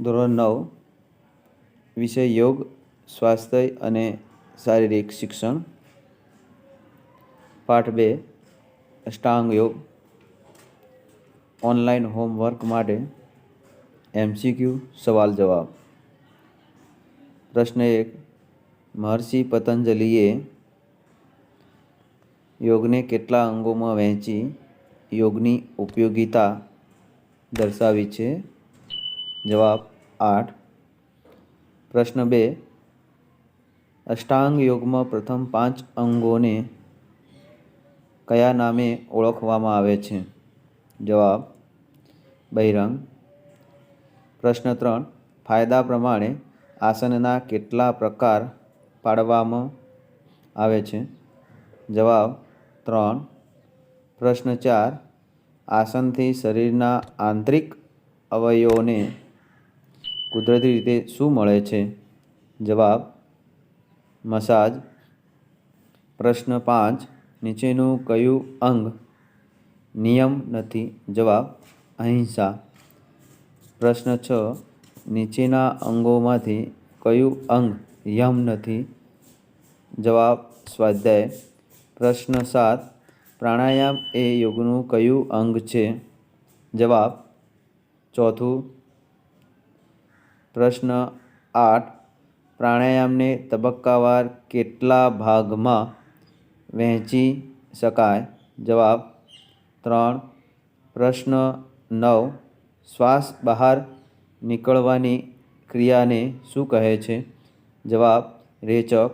ધોરણ નવ, વિષય યોગ, સ્વાસ્થ્ય અને શારીરિક શિક્ષણ. પાઠ બે, અષ્ટાંગ યોગ. ઓનલાઈન હોમવર્ક માટે એમસીક્યુ, સવાલ જવાબ. પ્રશ્ન એક, મહર્ષિ પતંજલિએ યોગને કેટલા અંગોમાં વહેંચી યોગની ઉપયોગિતા દર્શાવી છે? જવાબ આઠ. પ્રશ્ન બે. અષ્ટાંગ યોગમાં પ્રથમ પાંચ અંગોને કયા નામે ઓળખવામાં આવે છે? જવાબ, બહિરંગ. પ્રશ્ન ત્રણ. ફાયદા પ્રમાણે આસનના કેટલા પ્રકાર પાડવામાં આવે છે? જવાબ, ત્રણ. પ્રશ્ન ચાર. આસનથી શરીરના આંતરિક અવયવોને કુદરતી રીતે શું મળે છે? જવાબ, મસાજ. પ્રશ્ન પાંચ, નીચેનું કયું અંગ નિયમ નથી? જવાબ, અહિંસા. પ્રશ્ન છ, નીચેના અંગોમાંથી કયું અંગ યમ નથી? જવાબ, સ્વાધ્યાય. પ્રશ્ન સાત, પ્રાણાયામ એ યોગનું કયું અંગ છે? જવાબ, ચોથું પ્રશ્ન આઠ. પ્રાણાયામને તબક્કાવાર કેટલા ભાગમાં વહેંચી શકાય? જવાબ ત્રણ. પ્રશ્ન નવ. શ્વાસ બહાર નીકળવાની ક્રિયાને શું કહે છે? જવાબ રેચક.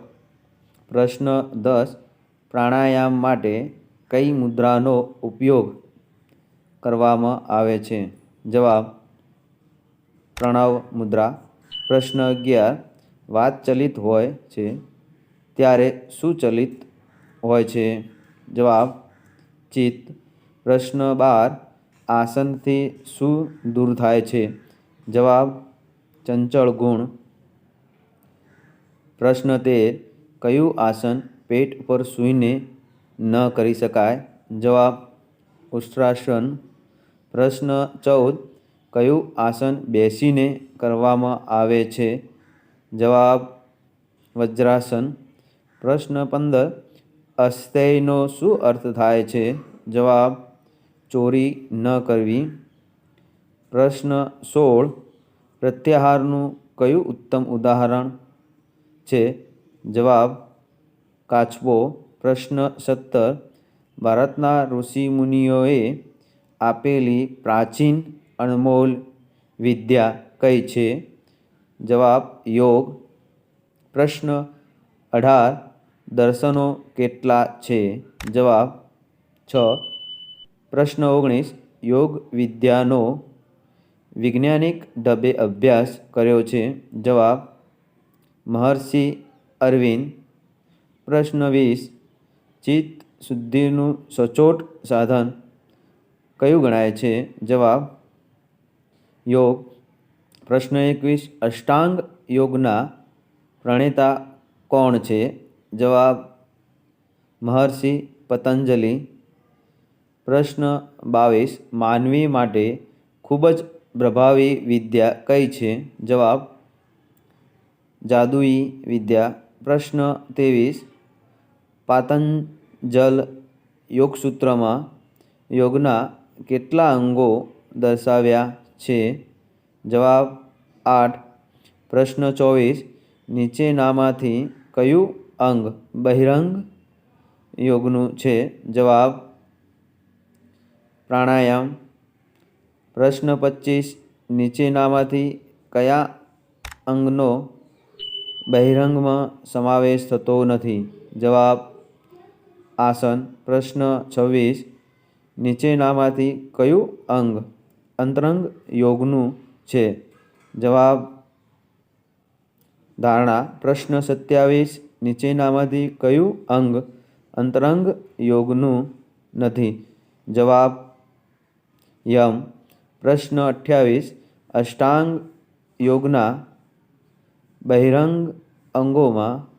પ્રશ્ન દસ. પ્રાણાયામ માટે કઈ મુદ્રાનો ઉપયોગ કરવામાં આવે છે? જવાબ પ્રણવ મુદ્રા પ્રશ્ન અગિયાર, વાત ચલિત હોય છે, ત્યારે શું ચલિત હોય છે? જવાબ, ચિત્ત. પ્રશ્ન બાર, આસનથી શું દૂર થાય છે? જવાબ, ચંચળ ગુણ. પ્રશ્ન તેર, કયું આસન પેટ પર સૂઈને ન કરી શકાય? જવાબ, ઉષ્ટ્રાસન. પ્રશ્ન ચૌદ કયું આસન બેસીને કરવામાં આવે છે? જવાબ, વજ્રાસન. પ્રશ્ન પંદર અસ્થેયનો શું અર્થ થાય છે? જવાબ, ચોરી ન કરવી. પ્રશ્ન સોળ, પ્રત્યાહારનું કયું ઉત્તમ ઉદાહરણ છે? જવાબ, કાચબો. પ્રશ્ન સત્તર, ભારતના ઋષિમુનિઓએ આપેલી પ્રાચીન અણમોલ વિદ્યા કઈ છે. જવાબ, યોગ. પ્રશ્ન, અઢાર. દર્શનો કેટલા છે? જવાબ, છ. પ્રશ્ન ઓગણીસ. યોગ વિદ્યાનો વૈજ્ઞાનિક ઢબે અભ્યાસ કર્યો છે. જવાબ, મહર્ષિ અરવિંદ. પ્રશ્ન વીસ. ચિત્ત શુદ્ધિનું સચોટ સાધન કયું ગણાય છે? જવાબ યોગ. પ્રશ્ન એકવીસ, અષ્ટાંગ યોગના પ્રણેતા કોણ છે? જવાબ, મહર્ષિ પતંજલિ. પ્રશ્ન બાવીસ, માનવી માટે ખૂબ જ પ્રભાવી વિદ્યા કઈ છે? જવાબ, જાદુઈ વિદ્યા. પ્રશ્ન ત્રેવીસ, પાતંજલ યોગસૂત્રમાં યોગના કેટલા અંગો દર્શાવ્યા? છે. જવાબ આઠ. પ્રશ્ન ચોવીસ. નીચેનામાંથી કયું અંગ બહિરંગ યોગનું છે? જવાબ પ્રાણાયામ. પ્રશ્ન પચીસ. નીચેનામાંથી કયા અંગનો બહિરંગમાં સમાવેશ થતો નથી? જવાબ આસન. પ્રશ્ન છવ્વીસ. નીચેનામાંથી કયું અંગ અંતરંગ યોગનું છે. જવાબ ધારણા, પ્રશ્ન સત્યાવીસ, નીચેનામાંથી કયું અંગ અંતરંગ યોગનું નથી? જવાબ યમ. પ્રશ્ન અઠ્યાવીસ, અષ્ટાંગ યોગના બહિરંગ અંગોમાં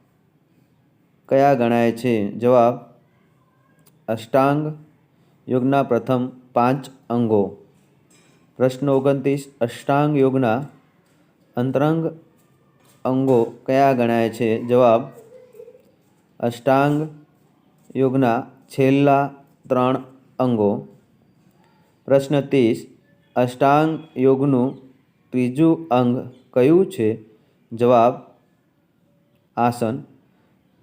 કયા ગણાય છે? જવાબ અષ્ટાંગ યોગના પ્રથમ પાંચ અંગો. પ્રશ્ન ઓગણત્રીસ અષ્ટાંગ યોગના અંતરંગ અંગો કયા ગણાય છે? જવાબ, અષ્ટાંગ યોગના છેલ્લા ત્રણ અંગો. પ્રશ્ન ત્રીસ, અષ્ટાંગ યોગનું ત્રીજું અંગ કયું છે? જવાબ, આસન.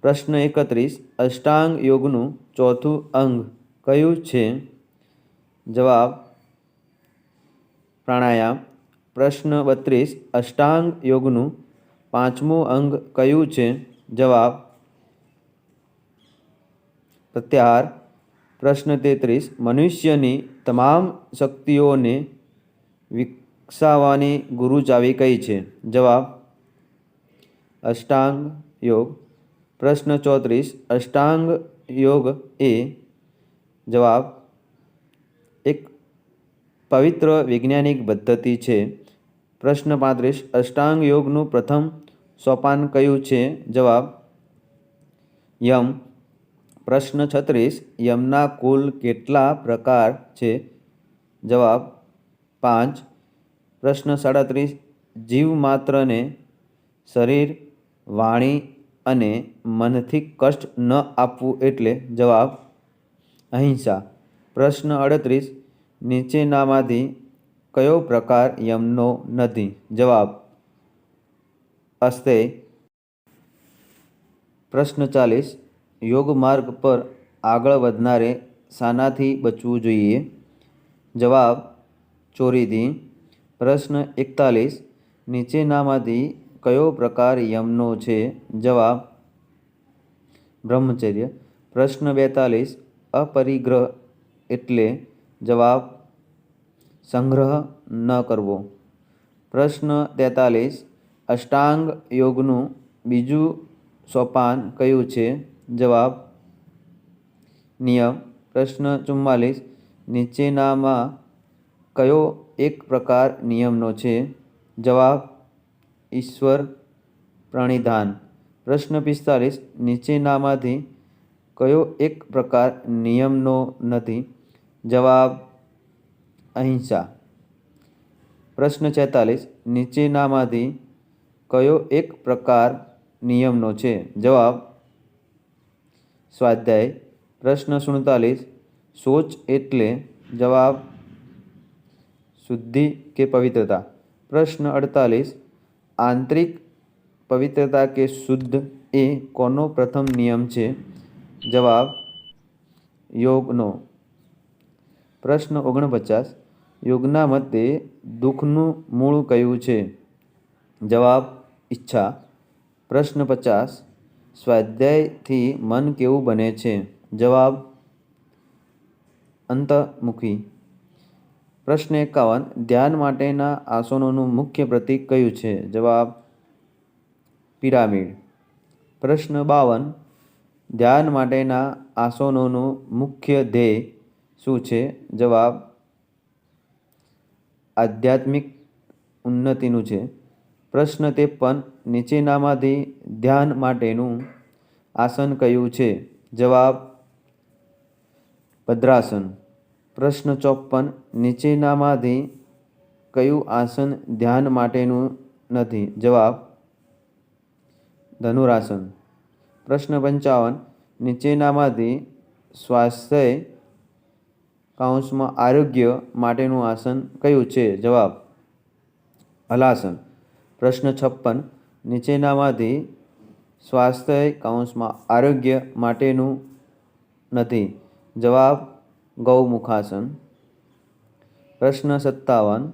પ્રશ્ન એકત્રીસ, અષ્ટાંગ યોગનું ચોથું અંગ કયું છે? જવાબ પ્રાણાયામ, પ્રશ્ન બત્રીસ, અષ્ટાંગ યોગનું પાંચમું અંગ કયું છે? જવાબ, પ્રત્યાહાર, પ્રશ્ન તેત્રીસ, મનુષ્યની તમામ શક્તિઓને વિકસાવવાની ગુરુ ચાવી કઈ છે? જવાબ, અષ્ટાંગ યોગ. પ્રશ્ન ચોત્રીસ, અષ્ટાંગ યોગ એ, જવાબ પવિત્ર વૈજ્ઞાનિક પદ્ધતિ છે. પ્રશ્ન પાંત્રીસ, અષ્ટાંગ યોગનું પ્રથમ સોપાન કયું છે? જવાબ, યમ. પ્રશ્ન છત્રીસ, યમના કુલ કેટલા પ્રકાર છે? જવાબ, પાંચ. પ્રશ્ન સાડત્રીસ, જીવ માત્રને શરીર, વાણી અને મનથી કષ્ટ ન આપવું એટલે જવાબ, અહિંસા. પ્રશ્ન અડત્રીસ નીચેનામાંથી કયો પ્રકાર યમનો નથી? જવાબ, અસ્તે. પ્રશ્ન ચાલીસ, યોગ માર્ગ પર આગળ વધનારે શાનાથી બચવું જોઈએ? જવાબ, ચોરીથી. પ્રશ્ન એકતાલીસ, નીચેનામાંથી કયો પ્રકાર યમનો છે? જવાબ, બ્રહ્મચર્ય. પ્રશ્ન બેતાલીસ, અપરિગ્રહ એટલે જવાબ સંગ્રહ ન કરવો. પ્રશ્ન તેતાલીસ, અષ્ટાંગ યોગનું બીજું સોપાન કયું છે? જવાબ નિયમ. પ્રશ્ન ચુમ્માલીસ, નીચેનામાં કયો એક પ્રકાર નિયમનો છે? જવાબ ઈશ્વર પ્રણિધાન. પ્રશ્ન પિસ્તાલીસ, નીચેનામાંથી કયો એક પ્રકાર નિયમનો નથી? જવાબ, અહિંસા. પ્રશ્ન છેતાલીસ, નીચેનામાંથી કયો એક પ્રકાર નિયમનો છે? જવાબ, સ્વાધ્યાય. પ્રશ્ન સુડતાલીસ, સોચ એટલે? જવાબ, શુદ્ધિ કે પવિત્રતા? પ્રશ્ન અડતાલીસ, આંતરિક પવિત્રતા કે શુદ્ધ એ કોનો પ્રથમ નિયમ છે? જવાબ, યોગનો. પ્રશ્ન ઓગણપચાસ. યોગના મતે દુઃખનું મૂળ કયું છે? જવાબ, ઈચ્છા. પ્રશ્ન પચાસ. સ્વાધ્યાયથી મન કેવું બને છે? જવાબ, અંતમુખી. પ્રશ્ન એકાવન. ધ્યાન માટેના આસનોનું મુખ્ય પ્રતીક કયું છે? જવાબ, પિરામિડ. પ્રશ્ન બાવન. ધ્યાન માટેના આસનોનું મુખ્ય ધ્યેય શું છે? જવાબ આધ્યાત્મિક ઉન્નતિનું છે. પ્રશ્ન ત્રેપન નીચેનામાંથી ધ્યાન માટેનું આસન કયું છે? જવાબ ભદ્રાસન. પ્રશ્ન ચોપન નીચેનામાંથી કયું આસન ધ્યાન માટેનું નથી? જવાબ ધનુરાસન. પ્રશ્ન પંચાવન, નીચેનામાંથી સ્વાસ્થ્ય કાઉન્સમાં આરોગ્ય માટેનું આસન કયું છે? જવાબ હલાસન પ્રશ્ન છપ્પન, નીચેનામાંથી સ્વાસ્થ્ય કાઉન્સમાં આરોગ્ય માટેનું નથી. જવાબ, ગૌમુખાસન. પ્રશ્ન સત્તાવન,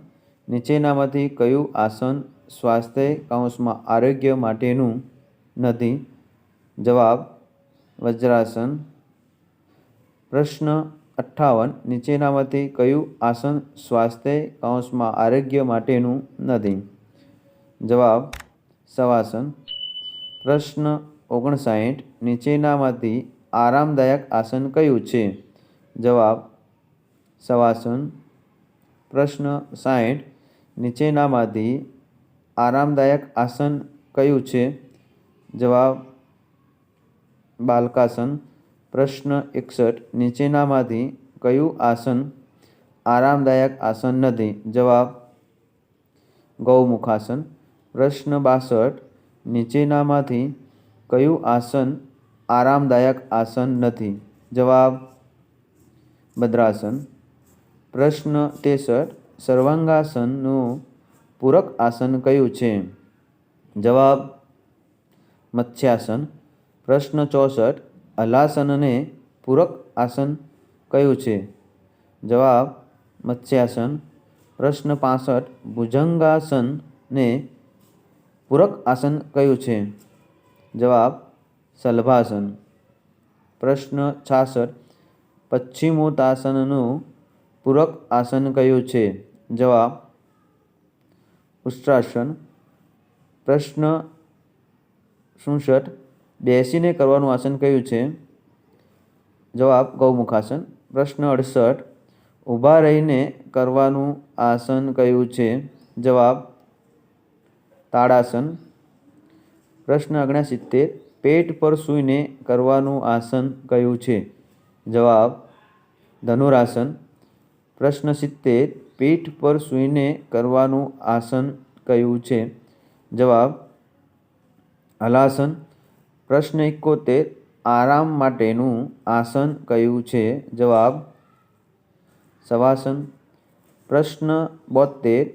નીચેનામાંથી કયું આસન સ્વાસ્થ્ય કાઉન્સમાં આરોગ્ય માટેનું નથી? જવાબ, વજ્રાસન. પ્રશ્ન અઠ્ઠાવન નીચેનામાંથી કયું આસન સ્વાસ્થ્ય કૌંસમાં આરોગ્ય માટેનું નથી જવાબ, શવાસન. પ્રશ્ન ઓગણસાઠ, નીચેનામાંથી આરામદાયક આસન કયું છે? જવાબ, શવાસન. પ્રશ્ન સાઠ નીચેનામાંથી આરામદાયક આસન કયું છે? જવાબ, બાલકાસન. પ્રશ્ન એકસઠ, નીચેનામાંથી કયું આસન આરામદાયક આસન નથી? જવાબ, ગૌમુખાસન. પ્રશ્ન બાસઠ, નીચેનામાંથી કયું આસન આરામદાયક આસન નથી? જવાબ, ભદ્રાસન. પ્રશ્ન ત્રેસઠ સર્વાંગાસનનું પૂરક આસન કયું છે? જવાબ, મત્સ્યાસન. પ્રશ્ન ચોસઠ હલાસનને પૂરક આસન કયું છે. જવાબ, મત્સ્યાસન. પ્રશ્ન પાસઠ, ભુજંગાસનને પૂરક આસન કયું છે. જવાબ, સલભાસન. પ્રશ્ન છાસઠ, પશ્ચિમોત્તાસનનું પૂરક આસન કયું છે. જવાબ, ઉષ્ટ્રાસન. પ્રશ્ન સુડસઠ બેસીને કરવાનું આસન કયું છે? જવાબ, ગૌમુખાસન. પ્રશ્ન અડસઠ. ઊભા રહીને કરવાનું આસન કયું છે? જવાબ તાડાસન પ્રશ્ન ઓગણસિત્તેર. પેટ પર સૂઈને કરવાનું આસન કયું છે? જવાબ, ધનુરાસન. પ્રશ્ન સિત્તેર. પીઠ પર સૂઈને કરવાનું આસન કયું છે? જવાબ, હલાસન. પ્રશ્ન એકોતેર, આરામ માટેનું આસન કયું છે? જવાબ શવાસન પ્રશ્ન બોતેર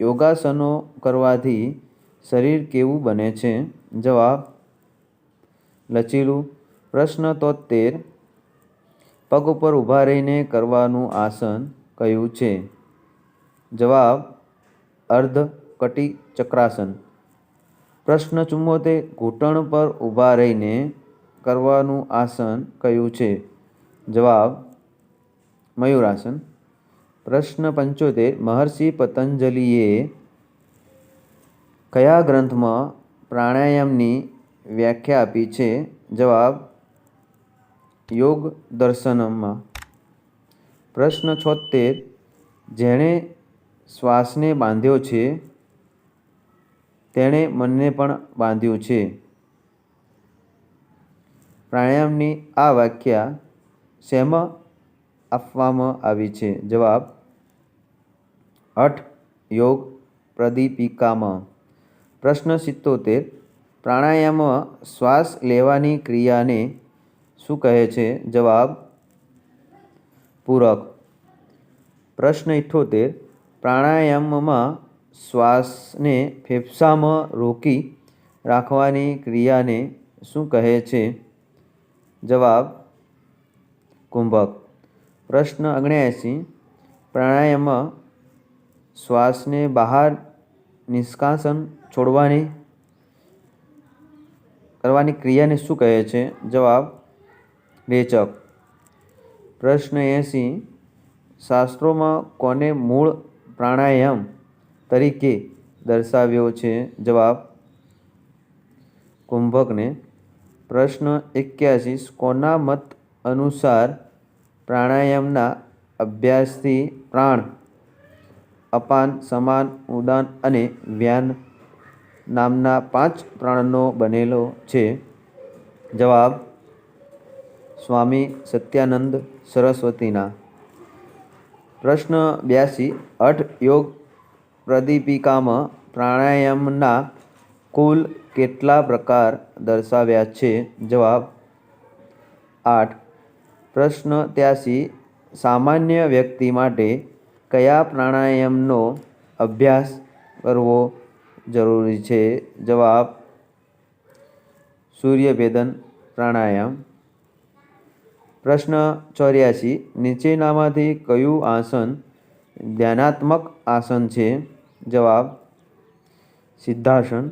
યોગાસનો કરવાથી શરીર કેવું બને છે? જવાબ લચીલું. પ્રશ્ન તોતેર પગ ઉપર ઊભા રહીને કરવાનું આસન કયું છે? જવાબ અર્ધ કટી ચક્રાસન પ્રશ્ન ચુંમોતેર, ઘૂંટણ પર ઊભા રહીને કરવાનું આસન કયું છે? જવાબ મયુરાસન પ્રશ્ન પંચોતેર, મહર્ષિ પતંજલિએ કયા ગ્રંથમાં પ્રાણાયામની વ્યાખ્યા આપી છે? જવાબ, યોગ દર્શનમાં પ્રશ્ન છોતેર જેણે શ્વાસને બાંધ્યો છે તેણે મનને પણ બાંધ્યું છે. પ્રાણાયામની આ વ્યાખ્યા શેમાં આપવામાં આવી છે? જવાબ હઠ યોગ પ્રદીપિકામાં. પ્રશ્ન સિત્તોતેર પ્રાણાયામમાં શ્વાસ લેવાની ક્રિયાને શું કહે છે? જવાબ, પૂરક. પ્રશ્ન ઇઠ્ઠોતેર, પ્રાણાયામમાં શ્વાસને ફેફસામાં રોકી રાખવાની ક્રિયાને શું કહે છે? જવાબ, કુંભક. પ્રશ્ન ઓગણ્યાએંસી પ્રાણાયામમાં શ્વાસને બહાર નિષ્કાસન છોડવાની કરવાની ક્રિયાને શું કહે છે? જવાબ, રેચક. પ્રશ્ન એંસી. શાસ્ત્રોમાં કોને મૂળ પ્રાણાયામ તરીકે દર્શાવ્યો છે. જવાબ, કુંભકને પ્રશ્ન એક્યાસી કોના મત અનુસાર પ્રાણાયામના અભ્યાસથી પ્રાણ, અપાન, સમાન, ઉદાન અને વ્યાન નામના પાંચ પ્રાણનો બનેલો છે. જવાબ, સ્વામી સત્યાનંદ સરસ્વતીના. પ્રશ્ન બ્યાસી અઠ યોગ પ્રદીપિકામાં પ્રાણાયામના કુલ કેટલા પ્રકાર દર્શાવ્યા છે? જવાબ આઠ. પ્રશ્ન ત્યાસી. સામાન્ય વ્યક્તિ માટે કયા પ્રાણાયામનો અભ્યાસ કરવો જરૂરી છે? જવાબ સૂર્યભેદન પ્રાણાયામ. પ્રશ્ન ચોર્યાસી. નીચેનામાંથી કયું આસન ધ્યાનાત્મક આસન છે? જવાબ, સિદ્ધાસન.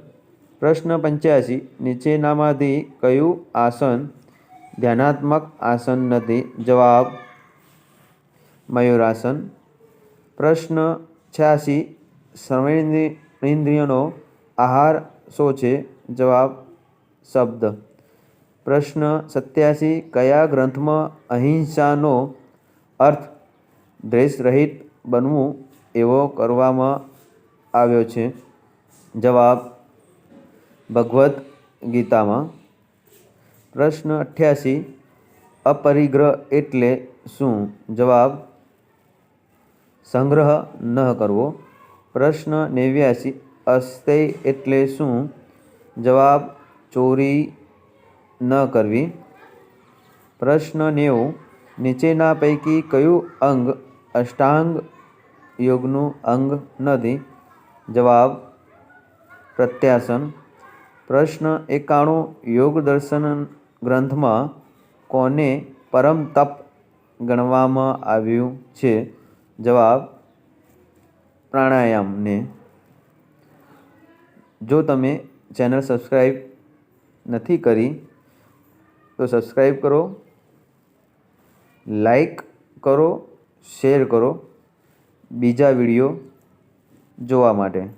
પ્રશ્ન પંચ્યાસી, નીચેનામાંથી કયું આસન ધ્યાનાત્મક આસન નથી? જવાબ, મયુરાસન. પ્રશ્ન છ્યાસી સર્વેન્દ્રિયનો આહાર શો છે? જવાબ, શબ્દ. પ્રશ્ન સત્યાસી, કયા ગ્રંથમાં અહિંસાનો અર્થ દ્વેષરહિત બનવું એવો કરવામાં આવ્યો છે. જવાબ ભગવદ્ ગીતામાં. પ્રશ્ન અઠ્યાસી, અપરિગ્રહ એટલે શું? જવાબ, સંગ્રહ ન કરવો. પ્રશ્ન નેવ્યાસી અસ્તેય એટલે શું? જવાબ, ચોરી ન કરવી. પ્રશ્ન નેવું, નીચેના પૈકી કયું અંગ અષ્ટાંગ યોગનું અંગ નથી? જવાબ પ્રત્યાસન પ્રશ્ન એકાણું, યોગ દર્શન ગ્રંથમાં કોને પરમ તપ ગણવામાં આવ્યું છે? જવાબ, પ્રાણાયામને. જો તમે ચેનલ સબસ્ક્રાઈબ નથી કરી, તો સબસ્ક્રાઈબ કરો લાઈક કરો, શેર કરો. બીજા વીડિયો જોવા માટે.